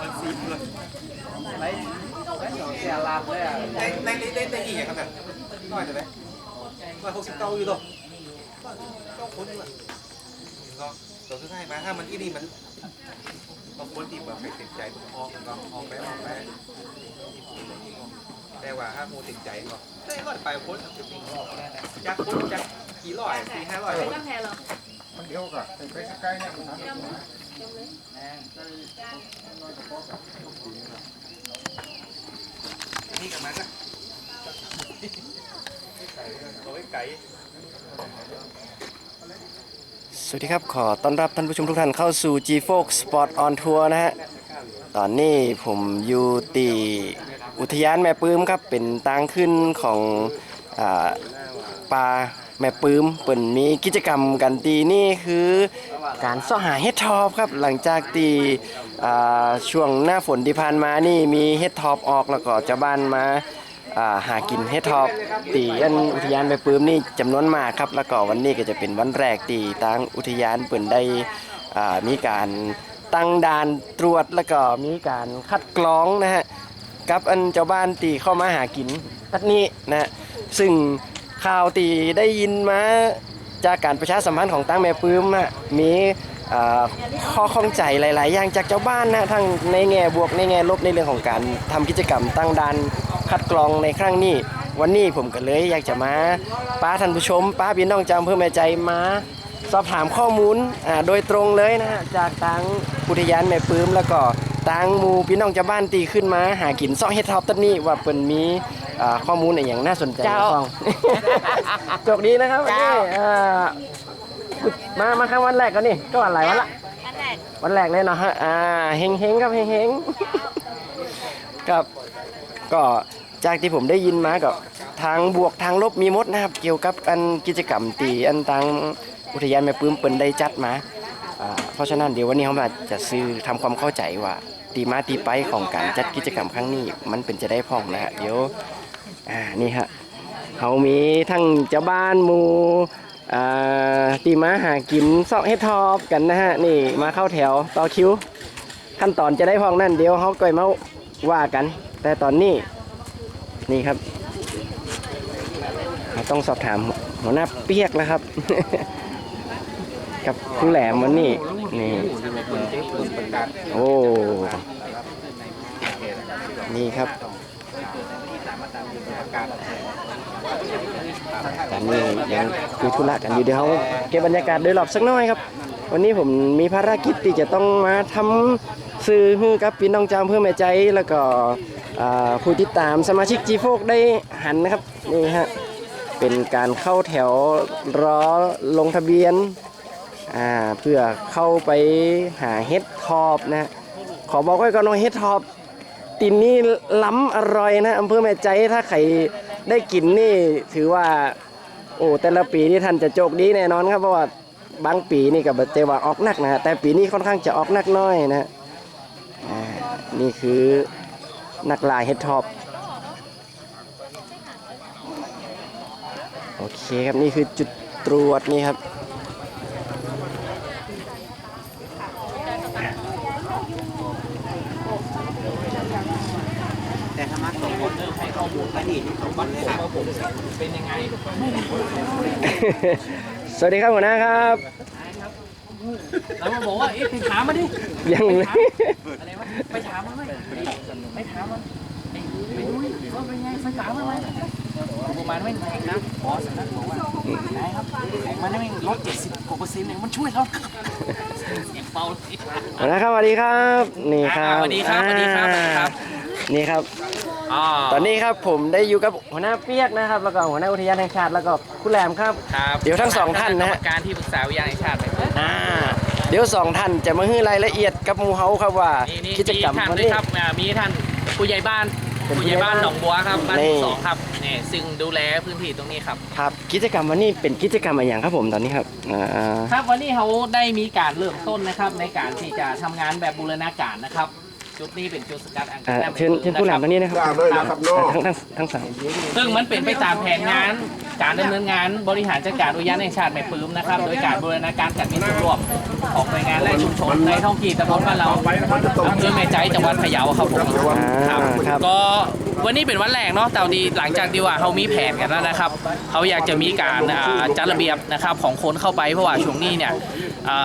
วันซีเพื่อนไรไรสองเสียลามเลยอะในในในในในอีกครับแบบน้อยจะไหมร้อยหกสิบเก้าอยู่ตัวเก้าคนอยู่อะก็ตัวสุดท้ายมาถ้ามันที่นี่มันบางคนที่แบบไม่ติดใจมันออกมันก็ออกไปออกไปแต่ว่าถ้ามูติดใจก็ได้ร้อยไปคนจากคนจากกี่ร้อยสี่ห้าร้อยคนกาแฟเหรอมันเดียวกับไปใกล้ๆเนี่ยมันนะ นี่กับมันนะตัวไก่สวัสดีครับ ขอต้อนรับท่านผู้ชมทุกท่านเข้าสู่ G f o x Sport on Tour นะฮะ ตอนนี้ผมอยู่ตีอุทยานแม่ปื้มครับ เป็นทางขึ้นของอป่า แม่ปื้มเปิ่นมีกิจกรรมกันตีนี่คือการเสาะหาเฮ็ดทอปครับหลังจากตีช่วงหน้าฝนที่ผ่านมานี่มีเฮ็ดทอปออกแล้วก็เจ้าบ้านมาหากินเฮ็ดทอปตีอันอุทยานแม่ปื้มนี่จำนวนมากครับแล้วก็วันนี้ก็จะเป็นวันแรกตีทางอุทยานเปิ่นได้มีการตั้งด่านตรวจแล้วก็มีการคัดกรองนะฮะกับอันเจ้าบ้านตีเข้ามาหากินตัดนี้นะฮะซึ่ง ข่าวตีได้ยินมาจากการประชาสัมพันธ์ของตั้งแม่ปื้มนะมีข้อข้องใจหลาย ๆ อย่างจากเจ้าบ้านนะทั้งในแง่บวกในแง่ลบในเรื่องของการทำกิจกรรมตั้งด่านคัดกรองในครั้งนี้ วันนี้ผมก็เลยอยากจะมาป้าท่านผู้ชมป้าพี่น้องจำเพื่อแม่ใจมาสอบถามข้อมูลโดยตรงเลยนะฮะจากทางอุทยานแม่ปื้มแล้วก็ทางมูพี่น้องชาวบ้านตีขึ้นมาหากินซาะเฮ็ดท็อปตันนี้ว่าเปิ่นมี อ่าข้อมูลอะไรอย่างน่าสนใจฟังโชคดีนะครับวันนี้อ่ามามาครั้งวันแรกก็นี่ก็วันหลายวันละ อันแรกวันแรกเลยเนาะฮะอ่าเฮงเฮงๆครับเฮงเฮงๆกับ ก็จากที่ผมได้ยินมากับทางบวกทางลบมีหมดนะครับ เกี่ยวกับอันกิจกรรมตีอันทางอุทยานแม่ปื้มเปิ่นได้จัดมาอ่าเพราะฉะนั้นเดี๋ยววันนี้เขามาจะซื้อทำความเข้าใจว่าตีมาตีไปของการจัดกิจกรรมครั้งนี้ มันเป็นจะได้พ้องนะฮะเดี๋ยว อ่านี่ฮะเขามีทั้งเจ้าบ้านมูอ่าตีม้าหากินซอกเฮ็ดทอบกันนะฮะนี่มาเข้าแถวต่อคิวขั้นตอนจะได้พองนั่นเดี๋ยวเขาก่อยมาว่ากัน แต่ตอนนี้นี่ครับต้องสอบถามหัวหน้าเปียกแล้วครับ กับคุณแหลมวันนี้นี่โอ้นี่ครับ ตอนนี้ยังคุยธุระกันอยู่เดี๋ยวเขาเก็บบรรยากาศโดยรอบสักหน่อยครับ วันนี้ผมมีภารกิจที่จะต้องมาทำสื่อให้กับพี่น้องจามเพื่อแม่ใจแล้วก็ผู้ติดตามสมาชิกจีโฟกได้หันนะครับนี่ฮะเป็นการเข้าแถวรอลงทะเบียนเพื่อเข้าไปหาเฮดทอบนะฮะขอบอกไว้ก่อนว่าเฮดทอบ ตินนี่ล้ำอร่อยนะอำเภอแม่ใจถ้าใครได้กินนี่ถือว่า โอ้แต่ละปีนี่ท่านจะโชคดีแน่นอนครับเพราะว่าบางปีนี่กับเจว่าออกหนักนะแต่ปีนี้ค่อนข้างจะออกหนักน้อยนะนี่คือนักลายเฮดท็อปโอเคครับนี่คือจุดตรวจนี่ครับ แต่ธรรมะสองคนให้ข้อมูลไปที่ สองคนเลยครับผมเป็นยังไงสวัสดีครับหัวหน้าครับแล้วมาบอกว่าเอ๊ะไปถามมาดิยังอะไรวะไปถามมันไหมไปถามมันไอ้ไปดูดิว่าเป็นไงไปถามมันไหมประมาณไม่แพงนะหมอสันนับอกว่าไหนครับมันได้ไม่ลดเจ็ดสิบกว่าเปอร์เซ็นต์เนี่ยมันช่วยเราเสียงเบาเลยหัวหน้าครับสวัสดีครับ นี่ครับสวัสดีครับสวัสดีครับอ่าครับนี่ครับ อ๋อตอนนี้ครับผมได้อยู่กับหัวหน้าเปียกนะครับ แล้วก็หัวหน้าอุทยานแห่งชาติแล้วก็คุณแหลมครับ ครับเดี๋ยวทั้งสองท่านนะฮะ กรรมการที่ปรึกษาวิทยาแห่งชาติเลยอ่าเดี๋ยวสองท่านจะมาให้รายละเอียดกับหมูเฮาครับว่า นี่นี่กิจกรรมท่านวันด้วยนี้ ครับอ่ามีท่านผู้ใหญ่บ้านเป็นผู้ผู้ใหใหญ่ญ่บ้าบ้านนหนองบัวครับบ้านนี่ ที่สองครับเนี่ยซึ่งดูแลพื้นที่ตรงนี้ครับ ครับกิจกรรมวันนี้เป็นกิจกรรมอะไรอย่างครับผมตอนนี้ครับอ่า ครับวันนี้เขาได้มีการเริ่มต้นนะครับในการที่จะทำงานแบบบูรณาการนะครับ จุดนี้เป็นจุดสกัดอันอ่าแรกเชิญเชิญผู้แหลมตรงนี้นะครับได้เลยนะครับเนาะทั้งทั้งทั้งสามซึ่งมันเป็นไปตามแผนงาน การดำเนินงานบริหารจัดการอุทยานแห่งชาติแม่ปื้มนะครับ โดยการบูรณาการจัดมีส่วนร่วมของหน่วยงานและชุมชนในท้องที่ตำบลบ้านเราอำเภอแม่ใจจังหวัดพะเยาครับผม อ่าครับก็วันนี้เป็นวันแรกเนาะแต่ดีหลังจากที่ว่าเขามีแผนกันแล้วนะครับเขาอยากจะมีการอ่าจัดระเบียบนะครับของคนเข้าไปเพราะว่าช่วงนี้เนี่ย อ่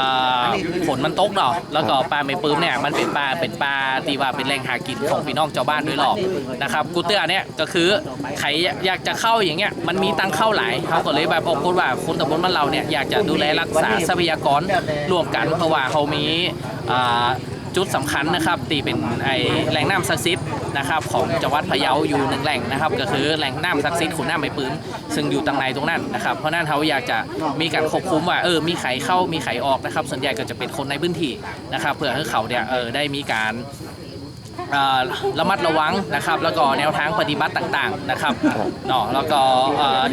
าฝนมันตกเนาะแล้วก็ปลาไม่ปื้มเนี่ยมันเป็นปลาเป็นปลาที่ว่าเป็นแหล่งหากินของพี่น้องชาวบ้านด้วยหรอบนะครับกูเตือเนี่ยก็คือใครอยากจะเข้าอย่างเงี้ยมันมีตังเข้าหลายเขาก็เลยแบบออกกฎว่าคนตำบลบ้านเราเนี่ยอยากจะดูแลรักษาทรัพยากรร่วมกันเพราะว่าเขามีอ่าจุดสำคัญนะครับตีเป็นไอแหล่งน้ำศักดิ์สิทธิ์ นะครับของจังหวัดพะเยาอยู่หนึ่งแหล่งนะครับ ก็คือแหล่งน้ำศักดิ์สิทธิ์ขุนน้ำไม่ปืนซึ่งอยู่ตรงในตรงนั้นนะครับเพราะนั้นเขาอยากจะมีการควบคุมว่าเออมีไขเข้ามีไขออกนะครับ ส่วนใหญ่ก็จะเป็นคนในพื้นที่นะครับ เพื่อให้เขาเนี่ยเออได้มีการ ระมัดระวังนะครับ แล้วก็แนวทางปฏิบัติต่างๆนะครับเนาะแล้วก็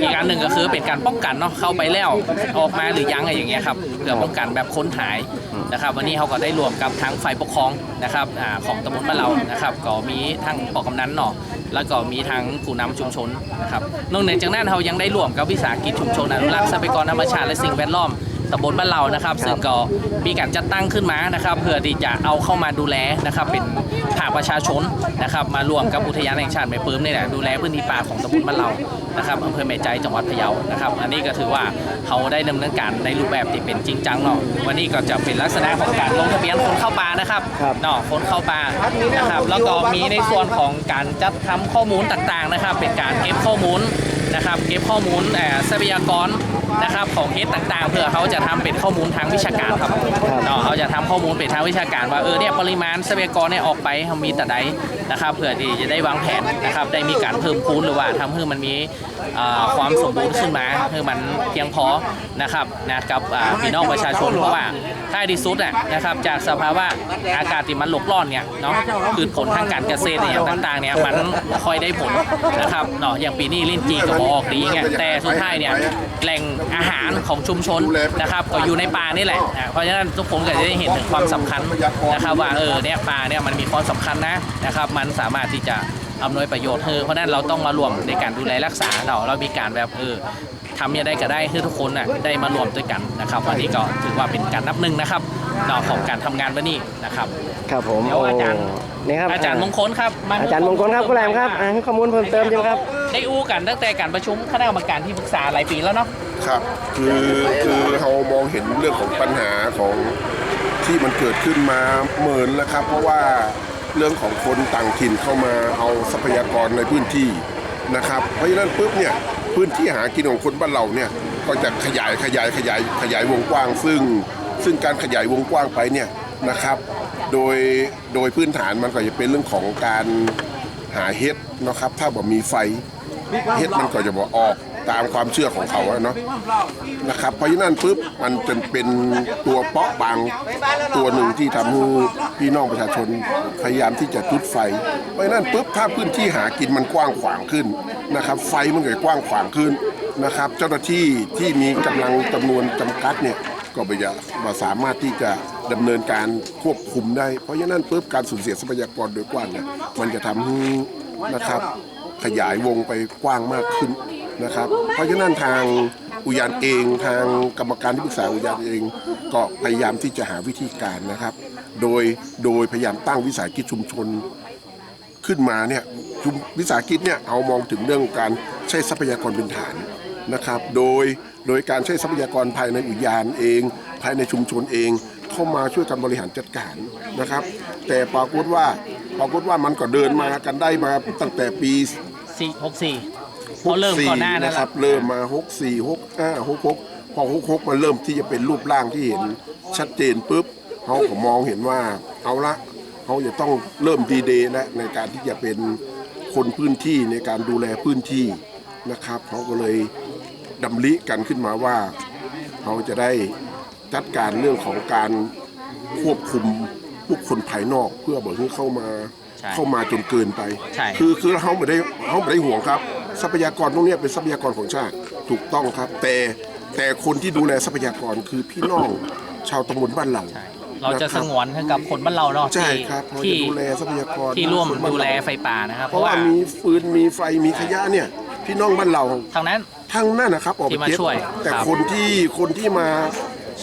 อีกอันหนึ่งก็คือเป็นการป้องกันเนาะเข้าไปแล้วออกมาหรือยังอะไรอย่างเงี้ยครับเพื่อป้องกันแบบค้นหายนะครับวันนี้เขาก็ได้รวมกับทางฝ่ายปกครองนะครับอของตำบลบ้านเรานะครับก็มีทั้งปอกกำนันเนาะแล้วก็มีทั้งผู้นำชุมชนนะครับนอกจากนั้นเขายังได้รวมกับวิสาหกิจชุมชนอนุรักษ์ทรัพยากรธรรมชาติและสิ่งแวดล้อม ตำบลบ้านเรานะครับ ซึ่งก็มีการจัดตั้งขึ้นมานะครับ เพื่อที่จะเอาเข้ามาดูแลนะครับ เป็นภาคประชาชนนะครับ มารวมกับอุทยานแห่งชาติแม่ปื้มนี่แหละดูแลพื้นที่ป่าของตำบลบ้านเรานะครับอำเภอแม่ใจจังหวัดพะเยานะครับ อันนี้ก็ถือว่าเขาได้ดำเนินการในรูปแบบที่เป็นจริงจังเนาะวันนี้ก็จะเป็นลักษณะของการลงทะเบียนคนเข้าป่านะครับครับเนาะคนเข้าป่านะครับแล้วก็มีในส่วนของการจัดทำข้อมูลต่างๆนะครับ เป็นการเก็บข้อมูลนะครับ เก็บข้อมูลแต่อทรัพยากร นะครับของเฮดต่างๆ เพื่อเขาจะทำเป็นข้อมูลทางวิชาการครับเนาะเขาจะทำข้อมูลเป็นทางวิชาการว่าเออเนี่ยปริมาณทรัพยากรเนี่ยออกไปเขามีแต่ใดนะครับเพื่อที่จะได้วางแผนนะครับได้มีการเพิ่มพูนหรือว่าทำให้มันมีเอ่อ ความสมบูรณ์ขึ้นมาให้มันเพียงพอนะครับนะกับพี่น้องประชาชนเพราะว่าถ้าที่สุดนะครับจากสภาวะอากาศที่มันหลกร้อนเนี่ยเนาะคือผลทางการเกษตรเนี่ยต่างๆเนี่ยมันค่อยได้ผลนะครับเนาะอย่างปีนี้ลิ้นจีก็บออกดีไงแต่สุดท้ายเนี่ยแหล่งอาหารของชุมชนนะครับก็อยู่ในป่านี่แหละอะเพราะฉะนั้นทุกคนก็จะได้เห็นถึงความสำคัญนะครับว่าเออเนี่ยป่าเนี่ยมันมีความสำคัญนะนะครับ มันสามารถที่จะ อำนวยประโยชน์เออเพราะฉะนั้นเราต้องมารวมในการดูแลรักษาเราเรามีการแบบเออทำยังไงก็ได้ให้ทุกคนน่ะได้มารวมด้วยกันนะครับวันนี้ก็ถือว่าเป็นการนับหนึ่งนะครับเนาะของการทำงานวันนี้นะครับครับผมเดี๋ยวอาจารย์โนี่ครับอาจารย์มงคลครับมอาจารย์มงคลครับคุณแหลมครับอ่าให้ข้อมูลเพิ่มเติมใช่ไหมครับได้อู้กันตั้งแต่การประชุมคณะกรรมการที่ปรึกษาหลายปีแล้วเนาะครับคือคือเรามองเห็นเรื่องของปัญหาของที่มันเกิดขึ้นมาเหมือนแล้วครับ เพราะว่า เรื่องของคนต่างถิ่นเข้ามาเอาทรัพยากรในพื้นที่นะครับ เพราะฉะนั้นปุ๊บเนี่ยพื้นที่หากินของคนบ้านเราเนี่ยก็จะขยายขยายขยายขยายวงกว้าง ซึ่งซึ่งการขยายวงกว้างไปเนี่ยนะครับ โดยโดยพื้นฐานมันก็จะเป็นเรื่องของการหาเฮ็ดนะครับ ถ้าบอกมีไฟเฮ็ดมันก็จะบอกออก ตามความเชื่อของเขาอะเนาะนะครับเพราะฉะนั้นปุ๊บมันจะเป็นตัวเปาะบางตัวหนึ่งที่ทำให้พี่น้องประชาชนพยายามที่จะจุดไฟ เพราะฉะนั้นปุ๊บถ้าพื้นที่หากินมันกว้างขวางขึ้นนะครับ ไฟมันก็จะกว้างขวางขึ้นนะครับ เจ้าหน้าที่ที่มีกำลังจำนวนจำกัดเนี่ยก็ไม่จะมาสามารถที่จะดำเนินการควบคุมได้ เพราะฉะนั้นปุ๊บการสูญเสียทรัพยากรโดยกว้างเนี่ยมันจะทำให้นะครับขยายวงไปกว้างมากขึ้น นะครับ เพราะฉะนั้นทางอุทยานเองทางกรรมการที่ปรึกษาอุทยานเอง ก็พยายามที่จะหาวิธีการนะครับ โดยโดยพยายามตั้งวิสาหกิจชุมชนขึ้นมาเนี่ยวิสาหกิจเนี่ยเอามองถึงเรื่องการใช้ทรัพยากรเป็นฐานนะครับ โดยโดยการใช้ทรัพยากรภายในอุทยานเอง ภายในชุมชนเอง เข้ามาช่วยกันบริหารจัดการนะครับ แต่ปรากฏว่าปรากฏว่ามันก็เดินมากันได้มาตั้งแต่ปี 4 64 หกสี่นะครับ เริ่มมาหกสี่หกห้าหกหกพอหกหกมาเริ่มที่จะเป็นรูปร่างที่เห็นชัดเจนปุ๊บเขาผมมองเห็นว่าเอาละเขาจะต้องเริ่มดีเดย์แล้วในการที่จะเป็นคนพื้นที่ในการดูแลพื้นที่นะครับเขาก็เลยดำริกันขึ้นมาว่าเขาจะได้จัดการเรื่องของการควบคุมผู้คนภายนอกเพื่อบอกให้เข้ามาเข้ามาจนเกินไป คือคือเขาไม่ได้เขาไม่ได้ห่วงครับ ทรัพยากรตรงเนี้ยเป็นทรัพยากรของชาติถูกต้องครับ แต่แต่คนที่ดูแลทรัพยากรคือพี่น้องชาวตำบลบ้านเราใช่เราจะสงวนให้กับคนบ้านเราเนาะใช่ที่ครับเราที่จะดูแลทรัพยากรที่ร่วมคนบ้านดูแลเาไฟป่านะครับ เพราะว่ามีฟืนมีไฟมีขยะเนี่ยพพี่น้องบ้านเราทางนั้น ทั้งนั้นนะครับออกไปที่มาเก็บช่วยแต่ครับ คนที่คนที่มา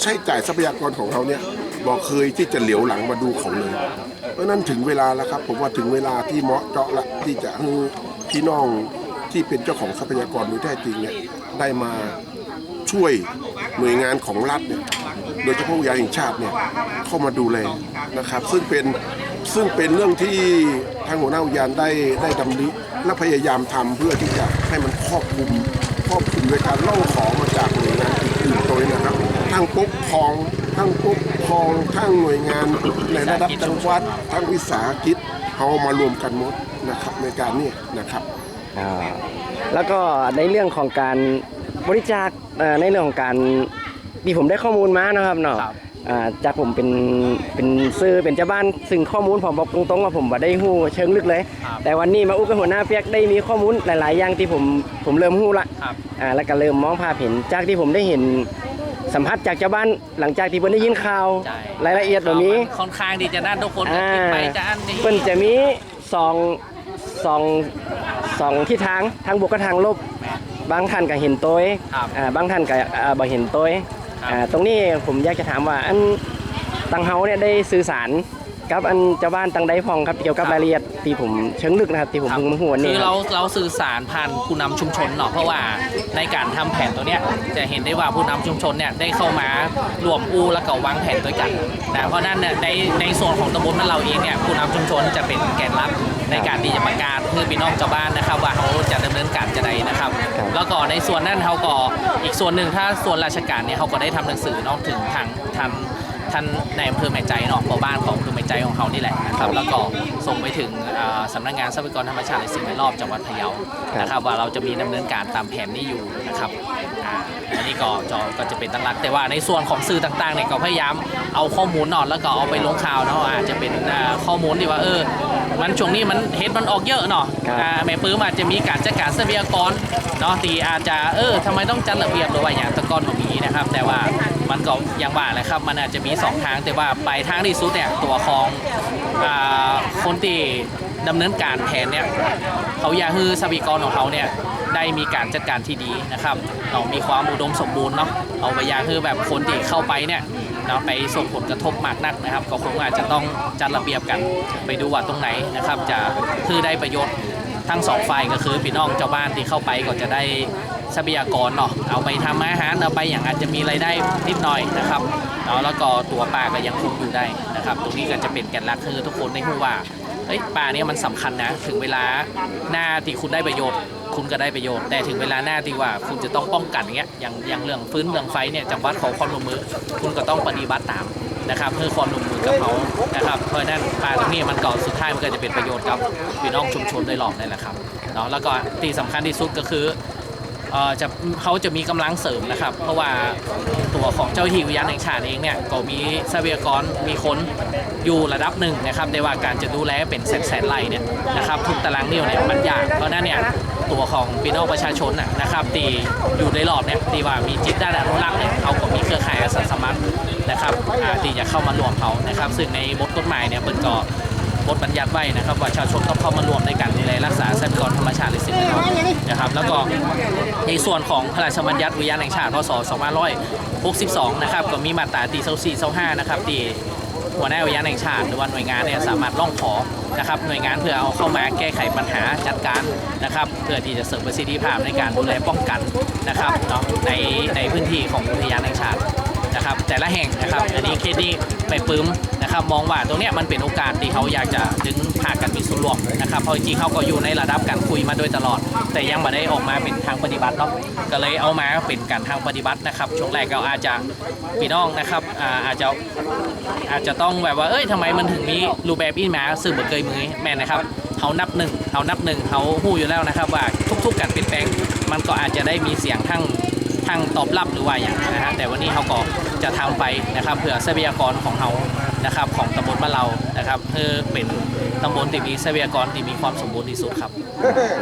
ใช้จ่ายทรัพยากรของเขาเนี่ยบอกเคยที่จะเหลียวหลังมาดูเขาเลย เพราะฉะนั้นถึงเวลาแล้วครับ ผมว่าถึงเวลาที่เหมาะเจาะละที่จะให้พี่น้อง ที่เป็นเจ้าของทรัพยากรโดยแท้จริงเนี่ยได้มาช่วยหน่วยงานของรัฐเนี่ยโดยเฉพาะอุทยานแห่งชาติเนี่ยเข้ามาดูแลนะครับ ซึ่งเป็นซึ่งเป็นเรื่องที่ทางหัวหน้าอุทยานได้ได้ดำริและพยายามทำเพื่อที่จะให้มันครอบคลุมครอบคลุมโดยการเล่องขอมาจากหน่วยงานอื่นๆโดยนะครับ ทั้งปกครองทั้งปกครองทั้งหน่วยงานในระดับจังหวัดทั้งวิสาหกิจเอามารวมกันหมดนะครับในการนี้นะครับ อ่าแล้วก็ในเรื่องของการบริจาคเอ่อในเรื่องของการที่ผมได้ข้อมูลมานะครับเนาะครับ อ่าจากผมเป็นเป็นซื้อเป็นเจ้าบ้านซึ่งข้อมูลผมบอกตรงๆว่าผมบ่ได้ฮู้เชิงลึกเลย ครับแต่วันนี้มาอุ้กับหัวหน้าเปียกได้มีข้อมูลหลาย ๆ อย่างที่ผมผมเริ่มฮู้ละ ครับ อ่าแล้วก็เริ่มมองภาพเห็นจากที่ผมได้เห็นสัมผัสจากชาวบ้านหลังจากที่เพิ่นได้ยินข่าวใช่ รายละเอียดแบบนี้ค่อนข้างที่จะน่าทุกคนอ่า คิดไปจะอันนี้ เพิ่นจะมีสอง สองสองทิศทางทางบวกกับทางลบบางท่านก็เห็นโตัวครับอ่าบางท่านก็อ่าบ่เห็นโตัวครับ อ่าตรงนี้ผมอยากจะถามว่าอันตังเฮาเนี่ยได้สื่อสารกับอันเจ้าบ้านตังใดพองครับเกี่ยวกับรายละเอียดที่ผมเชิงลึกนะครับที่ผมครับเพิ่งมาหัวคืนี่อคเรารับเราสื่อสารผ่านผู้นำชุมชนเนาะเพราะว่าในการทำแผนตัวเนี้ยจะเห็นได้ว่าผู้นำชุมชนเนี่ยได้เข้ามารวมอูแล้วก็วางแผนด้วยกันนะเพราะฉะนั้นเนี่ยในในส่วนของตำบลบ้านเราเองเนี่ยผู้นำชุมชนจะเป็นแกนหลัก ในการที่จะประกาศเพื่อพี่น้องชาวบ้านนะครับ ว่าเขาจะดำเนินการจะใดนะครับ แล้วก็ในส่วนนั้นเขาก็อีกส่วนหนึ่งถ้าส่วนราชการเนี่ยเขาก็ได้ทำหนังสือเนาะถึงทางทางท่านในอำเภอแม่ใจเนาะหมู่บ้านของอำเภอแม่ใจของเขานี่แหละนะครับแล้วก็ส่งไปถึงเอ่อสำนักงานทรัพยากรธรรมชาติและสิ่งแวดล้อมจังหวัดพะเยาครับนะครับว่าเราจะมีดำเนินการตามแผนนี้อยู่นะครับอ่าอันนี้ก็จอก็จะเป็นตั้งหลัก แต่ว่าในส่วนของสื่อต่างๆเนี่ยก็พยายามเอาข้อมูลเนอนแล้วก็เอาไปลงข่าวเนาะอาจจะเป็นอ่าข้อมูลที่ว่าเออ มันช่วงนี้มันเห็ดมันออกเยอะเนาะครับอ่าแม่ปื้มอาจจะมีการจัดการทรัพยากรเนาะตีอาจจะเออทำไมต้องจัดระเบียบหรือว่าอย่างแตะกอนแบบนี้นะครับ แต่ว่ามันก็อย่างว่าแหละครับ มันอาจจะมีสองทางแต่ว่าปลายทางที่สุดเนี่ยตัวของอ่าคนที่ดำเนินการแผนเนี่ยเขาอยากให้ทรัพยากรของเขาเนี่ยได้มีการจัดการที่ดีนะครับเรามีความอุดมสมบูรณ์เนาะเอาไปอยากให้แบบคนที่เข้าไปเนี่ย เนาะไปส่งผลกระทบมากนักนะครับ ก็คงอาจจะต้องจัดระเบียบกันไปดูว่าตรงไหนนะครับ จะคือได้ประโยชน์ทั้งสองฝ่ายก็คือพี่น้องเจ้าบ้านที่เข้าไปก็จะได้ทรัพยากรเนาะเอาไปทำอาหารเอาไปอย่างอาจจะมีรายได้นิดหน่อยนะครับเนาะแล้วก็ตัวปลาก็ยังคงอยู่ได้นะครับ ตรงนี้ก็จะเป็นแกนหลักคือทุกคนได้รู้ว่าเอ้ยปลาเนี่ยมันสำคัญนะถึงเวลาหน้าที่คุณได้ประโยชน์ คุณก็ได้ประโยชน์แต่ถึงเวลาหน้าที่ว่าคุณจะต้องป้องกันอย่างเงี้ยอย่างอย่างเรื่องฟื้นเรื่องไฟเนี่ยจังหวัดขอความร่วมมือ คุณก็ต้องปฏิบัติตามนะครับเพื่อความร่วมมือกับเขานะครับเพราะนั้นปลาตรงนี้มันก็สุดท้ายมันก็จะเป็นประโยชน์กับพี่น้องชุมชนโดยรอบนั่แหละครับเนาะแล้วก็ที่สำคัญที่สุดก็คือเอ่อจะเขาจะมีกำลังเสริมนะครับ เพราะว่าตัวของเจ้าหน้าที่อุทยานแห่งชาติเองเนี่ยก็มีทรัพยากรมีคนอยู่ระดับหนึ่งนะครับแต่ว่าการจะดูแลเป็นแสนแสนไร่เนี่ยนะครับทุกตารางนิ้วเนี่ยมันยากเพราะนั้นเนี่ย ตัวของพี่น้องประชาชนน่ะนะครับตีอยู่ในรอบเนี่ยตีว่ามีจิตด้านอนุรักษ์เนี่ยเขาก็มีเครือข่ายอาสาสมัครนะครับอ่าที่จะเข้ามารวมเขานะครับ ซึ่งในบทกฎหมายเนี่ยมันก็บทบัญญัติไว้นะครับว่าชาวชนต้องเข้ามารวมในการดูแลรักษาทรัพยากรธรรมชาติและสิ่งแวดล้อมนะครับ แล้วก็ในส่วนของพระราชบัญญัติอุทยานแห่งชาติพศ2562 นะครับ ก็มีมาตราตี24 25นะครับที่ หัวหน้าอุทยานแห่งชาติ หรือว่าหน่วยงานเนี่ยสามารถร้องขอนะครับหน่วยงานเพื่อเอาเข้ามาแก้ไขปัญหาจัดการนะครับเพื่อที่จะเสริมประสิทธิภาพในการดูแลป้องกันนะครับเนาะในในพื้นที่ของอุทยานแห่งชาติ นะครับแต่ละแห่งนะครับอันนี้เคสนี้ไม่ปลื้มนะครับมองว่าตรงเนี้ยมันเป็นโอกาสที่เขาอยากจะดึงพากันมีส่วนร่วมนะครับเพราะจริงๆเขาก็อยู่ในระดับการคุยมาโดยตลอด แต่ยังไม่ได้ออกมาเป็นทางปฏิบัติเนาะก็เลยเอามาเป็นการทางปฏิบัตินะครับช่วงแรกก็อาจจะพี่น้องนะครับอ่าอาจจะอาจจะต้องแบบว่าเอ้ยทำไมมันถึงมีรูปแบบอีมาซึ่งเหมือเคยมือแม่นนะครับเขานับหนึ่งเขานับหนึ่งเขาหู้อยู่แล้วนะครับว่าทุกๆ การเปลี่ยนแปลงมันก็อาจจะได้มีเสียงทั้ง ทางตอบรับหรือว่าอย่างนะฮะแต่วันนี้เขาก็จะทำไปนะครับเพื่อทรัพยากรของเขานะครับของตำบลบ้านเรานะครับเพื่อเป็นตำบลที่มีทรัพยากรที่มีความสมบูรณ์ที่สุดครับ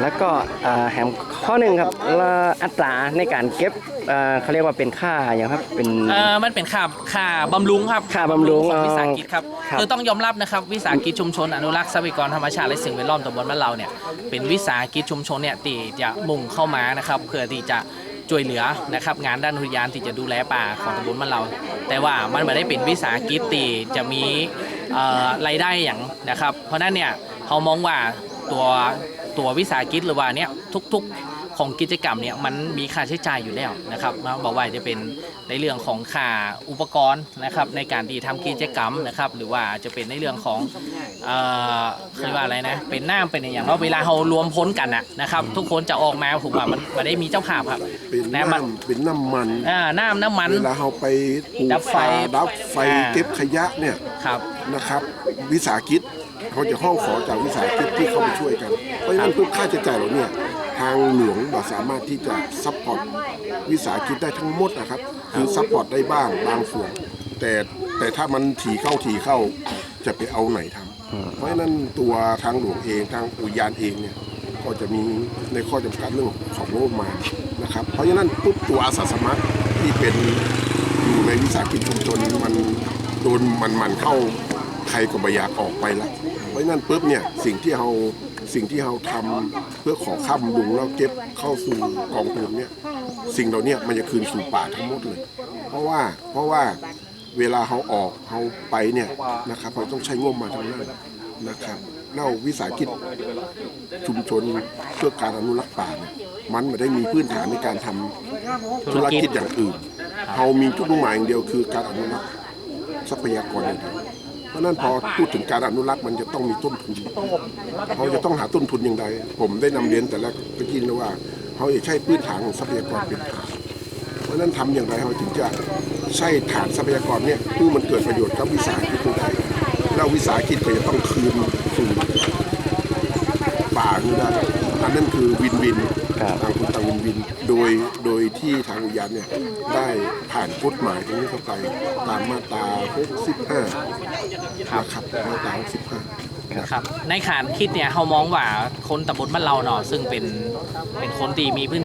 แล้วก็อ่าแหมข้อหนึ่งครับละอัตราในการเก็บอ่าเขาเรียกว่าเป็นค่าอย่างครับเป็นเออมันเป็นค่าค่าบำรุงครับค่าบำรุงของอ๋อวิสาหกิจครับครับคือต้องยอมรับนะครับวิสาหกิจชุมชนอนุรักษ์ทรัพยากรธรรมชาติและสิ่งแวดล้อมตำบลบ้านเราเนี่ยเป็นวิสาหกิจชุมชนเนี่ยที่จะมุ่งเข้ามานะครับเพื่อที่จะ ช่วยเหลือนะครับงานด้านอุทยานที่จะดูแลป่าของตำบลบ้านเรา แต่ว่ามันไม่ได้เป็นวิสาหกิจที่จะมีรายได้อย่างนะครับ เพราะฉะนั้นเนี่ยเขามองว่าตัวตัววิสาหกิจหรือว่าเนี่ยทุก ๆ ของกิจกรรมเนี่ยมันมีค่าใช้จ่ายอยู่แล้วนะครับมาบอกว่าจะเป็นในเรื่องของค่าอุปกรณ์นะครับในการที่ทำกิจกรรมนะครับหรือว่าจะเป็นในเรื่องของเอ่อเรียกว่าอะไรนะเป็นน้ำเป็นอย่างว่าเวลาเรารวมพ้นกันอะนะครับทุกคนจะออกมาผมว่ามันไม่ได้มีเจ้าภาพครับเป็นนะมันน้ำเป็นน้ำมันอ่าน้ำน้ำมันเวลาเราไปปลูกดับไฟป่าดับไฟอ่าเก็บขยะเนี่ยครับนะครับ วิสาหกิจเขาจะห้องขอจากวิสาหกิจที่เข้ามาช่วยกันเพราะฉะนั้นเพื่อค่าใช้จ่ายเราเนี่ย ทางหลวงเราสามารถที่จะซัพพอร์ตวิสาหกิจได้ทั้งหมดนะครับ คือซัพพอร์ตได้บ้างบางส่วน แต่แต่ถ้ามันถีเข้าถีเข้าจะไปเอาไหนทำเพราะฉะนั้นตัวทางหลวงเองทางอุทยานเองเนี่ยก็จะมีในข้อจำกัดเรื่องของงบประมาณนะครับ เพราะฉะนั้นปุ๊บตัวอาสาสมัครที่เป็นอยู่ในวิสาหกิจชุมชนมันโดนมันมันเข้า ใครก็ไม่อยากออกไปละเพราะฉะนั้นปุ๊บเนี่ยสิ่งที่เราสิ่งที่เราทำเพื่อขอข้ามลุงแล้วเก็บเข้าสู่กองทุนเนี่ยสิ่งเหล่าเนี้มันจะคืนสู่ป่าทั้งหมดเลย เพราะว่าเพราะว่าเวลาเขาออกเขาไปเนี่ยนะครับเขาต้องใช้งบมาทั้งนั้นนะครับเล่าวิสาหกิจชุมชนเพื่อการอนุรักษ์ป่าเนี่ยมันไม่ได้มีพื้นฐานในการทำธุรกิจอย่างอื่นเรามีจุดมุ่งหมายอย่างเดียวคือการอนุรักษ์ทรัพยากรอย่างเดียว ราะฉะนั้นพอพูดถึงการอนุรักษ์มันจะต้องมีต้นทุนเขาจะต้องหาต้นทุนอย่างไรผมได้นำเรียนแต่แรกเมื่อกี้แล้วว่าเขาจะใช้พื้นฐานของทรัพยากรเป็นฐานเพราะฉะนั้นทำอย่างไรเขาถึงจะใช้ฐานทรัพยากรเนี่ยเพื่อมันเกิดประโยชน์กับวิสาหกิจตัวไทยแล้ววิสาหกิจก็จะต้องคืนสู่ป่านี้ได้อันนั้นคือวินวิน ครับต่างคนต่างวินวิน โดยโดยที่ทางอุทยานเนี่ยได้ผ่านกฎหมายตรงนี้เข้าไปตามมาตรา65นะครับมาตรา65ครับในขานคิดเนี่ยเขามองว่าคนตำบลบ้านเราเนาะซึ่งเป็นเป็นคนที่มีพื้น